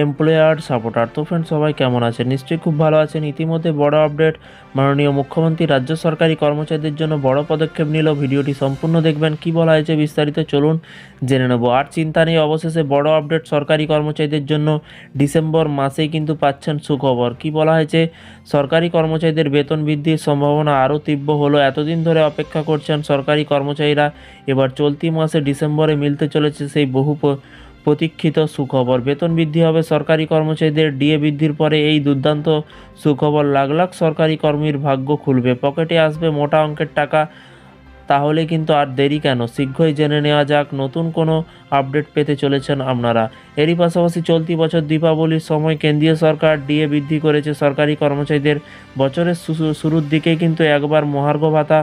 Employer, supporter. তো friend সবাই কেমন আছেন? নিশ্চয়ই খুব ভালো আছেন। ইতিমধ্যে বড় আপডেট মাননীয় মুখ্যমন্ত্রী, রাজ্য সরকারি কর্মচারীদের জন্য বড় পদক্ষেপ নিল। ভিডিওটি সম্পূর্ণ দেখবেন। কি বলা হয়েছে বিস্তারিত চলুন জেনে নেব। আর চিন্তা নেই, অবশেষে বড় আপডেট সরকারি কর্মচারীদের জন্য ডিসেম্বর মাসেই কিন্তু পাচ্ছেন সুখবর। কি বলা হয়েছে? সরকারি কর্মচারীদের বেতন বৃদ্ধির সম্ভাবনা আরও তীব্র হলো। এতদিন ধরে অপেক্ষা করছেন সরকারি কর্মচারীরা। এবার চলতি মাসে ডিসেম্বরে মিলতে চলেছে সেই বহু প্রতীক্ষিত সুখবর। বেতন বৃদ্ধি হবে সরকারি কর্মচারীদের, ডিএ বৃদ্ধির পরে এই দুর্দান্ত সুখবর। লাখ লাখ সরকারি কর্মীর ভাগ্য খুলবে। পকেটে আসবে মোটা অঙ্কের টাকা, তাহলে কিন্তু আর দেরি কেন? শীঘ্রই জেনে নেওয়া যাক, নতুন কোনো আপডেট পেতে চলেছেন আপনারা। এরই পাশাপাশি চলতি বছর দীপাবলির সময় কেন্দ্রীয় সরকার ডিএ বৃদ্ধি করেছে। সরকারি কর্মচারীদের বছরের শুরুর দিকেই কিন্তু একবার মহার্ঘ ভাতা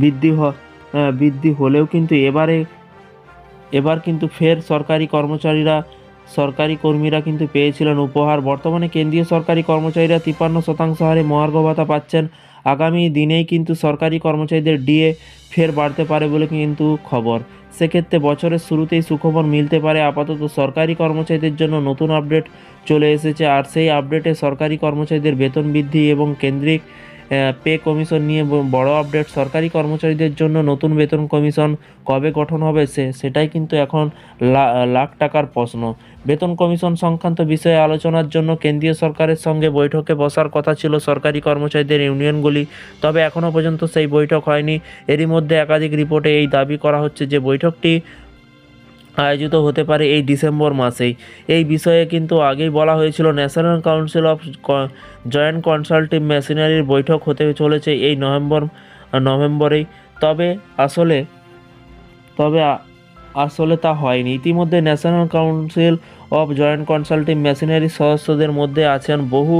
বৃদ্ধি বৃদ্ধি হলেও কিন্তু এবারে এবার কিন্তু ফের সরকারি কর্মচারীরা, সরকারি কর্মীরা কিন্তু পেয়েছিলেন উপহার। বর্তমানে কেন্দ্রীয় সরকারি কর্মচারীরা তিপ্পান্ন শতাংশ হারে মহার্ঘ ভাতা পাচ্ছেন। আগামী দিনেই কিন্তু সরকারি কর্মচারীদের ডিএ ফের বাড়তে পারে বলে কিন্তু খবর। সেক্ষেত্রে বছরের শুরুতেই সুখবর মিলতে পারে। আপাতত সরকারি কর্মচারীদের জন্য নতুন আপডেট চলে এসেছে। আর সেই আপডেটে সরকারি কর্মচারীদের বেতন বৃদ্ধি এবং কেন্দ্রিক পে কমিশন নিয়ে বড় আপডেট। সরকারি কর্মচারীদের জন্য নতুন বেতন কমিশন কবে গঠন হবে সে, সেটাই কিন্তু এখন লাখ টাকার প্রশ্ন। বেতন কমিশন সংক্রান্ত বিষয়ে আলোচনার জন্য কেন্দ্রীয় সরকারের সঙ্গে বৈঠকে বসার কথা ছিল সরকারি কর্মচারীদের ইউনিয়নগুলি, তবে এখনও পর্যন্ত সেই বৈঠক হয়নি। এরই মধ্যে একাধিক রিপোর্টে এই দাবি করা হচ্ছে যে বৈঠকটি আয়োজিত হতে পারে এই ডিসেম্বর মাসেই। এই বিষয়ে কিন্তু আগেই বলা হয়েছিল national council of joint consultative মেশিনারির বৈঠক হতে চলেছে এই নভেম্বর, নভেম্বরেই। তবে আসলে তবে আসলে তা হয়নি। ইতিমধ্যে national council of joint consultative মেশিনারির সদস্যদের মধ্যে আছেন বহু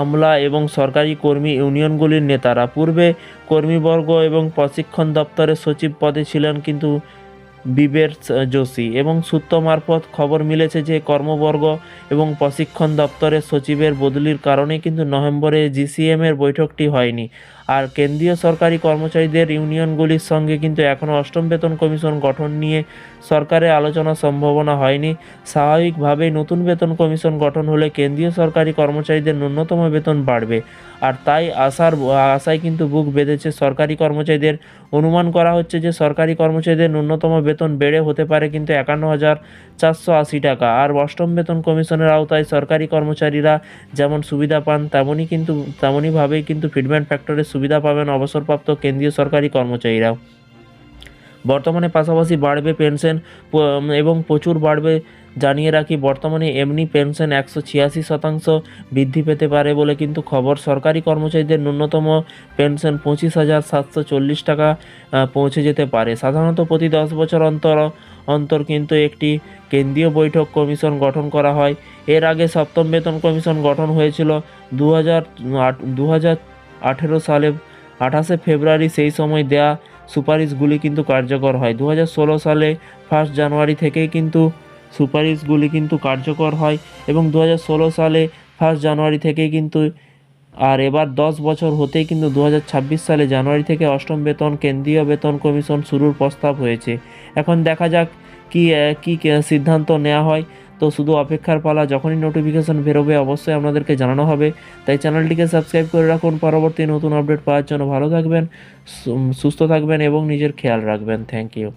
আমলা এবং সরকারি কর্মী ইউনিয়নগুলির নেতারা। পূর্বে কর্মীবর্গ এবং প্রশিক্ষণ দপ্তরের সচিব পদে ছিলেন, কিন্তু বিবের যোশী এবং সূত্র মারফত খবর মিলেছে যে কর্মবর্গ এবং প্রশিক্ষণ দপ্তরের সচিবের বদলির কারণে কিন্তু নভেম্বরে জিসিএমের বৈঠকটি হয়নি। আর কেন্দ্রীয় সরকারি কর্মচারীদের ইউনিয়নগুলির সঙ্গে কিন্তু এখনও অষ্টম বেতন কমিশন গঠন নিয়ে সরকারের আলোচনা সম্ভাবনা হয়নি। স্বাভাবিকভাবেই নতুন বেতন কমিশন গঠন হলে কেন্দ্রীয় সরকারি কর্মচারীদের ন্যূনতম বেতন বাড়বে। আর তাই আশার, আশায় কিন্তু বুক বেঁধেছে সরকারি কর্মচারীদের। অনুমান করা হচ্ছে যে সরকারি কর্মচারীদের ন্যূনতম বেতন বেড়ে হতে পারে কিন্তু একান্ন হাজার চারশো আশি টাকা। আর অষ্টম বেতন কমিশনের আওতায় সরকারি কর্মচারীরা যেমন সুবিধা পান, তেমনই কিন্তু তেমনইভাবেই কিন্তু ফিডব্যাক ফ্যাক্টরের সুবিধা পাবেন অবসরপ্রাপ্ত কেন্দ্রীয় সরকারি কর্মচারীরাও বর্তমানে পাশাপাশি বাড়বে পেনশন এবং প্রচুর বাড়বে জানিয়ে রাখি, বর্তমানে এমনি পেনশন একশো ছিয়াশি শতাংশ বৃদ্ধি পেতে পারে বলে কিন্তু খবর। সরকারি কর্মচারীদের ন্যূনতম পেনশন পঁচিশ হাজার সাতশো চল্লিশ টাকা পৌঁছে যেতে পারে। সাধারণত প্রতি দশ বছর অন্তর অন্তর কিন্তু একটি কেন্দ্রীয় বৈঠক কমিশন গঠন করা হয়। এর আগে সপ্তম বেতন কমিশন গঠন হয়েছিল দু হাজার দু হাজার আঠেরো সালে আঠাশে ফেব্রুয়ারি সেই সময় দেয়া সুপারিশগুলি কিন্তু কার্যকর হয়। দু সালে ফার্স্ট জানুয়ারি থেকেই কিন্তু সুপারিশগুলি কিন্তু কার্যকর হয় এবং দু সালে ফার্স্ট জানুয়ারি থেকেই কিন্তু আর এবার দশ বছর হতেই কিন্তু দু হাজার ছাব্বিশ সালে জানুয়ারি থেকে অষ্টম বেতন, কেন্দ্রীয় বেতন কমিশন শুরুর প্রস্তাব হয়েছে। এখন দেখা যাক কি কি সিদ্ধান্ত নেওয়া হয়। তো শুধু অপেক্ষার পালা, যখনই নোটিফিকেশান বেরোবে অবশ্যই আপনাদেরকে জানানো হবে। তাই চ্যানেলটিকে সাবস্ক্রাইব করে রাখুন। পরবর্তী নতুন আপডেট পাওয়ার জন্য ভালো থাকবেন সুস্থ থাকবেন এবং নিজের খেয়াল রাখবেন। Thank you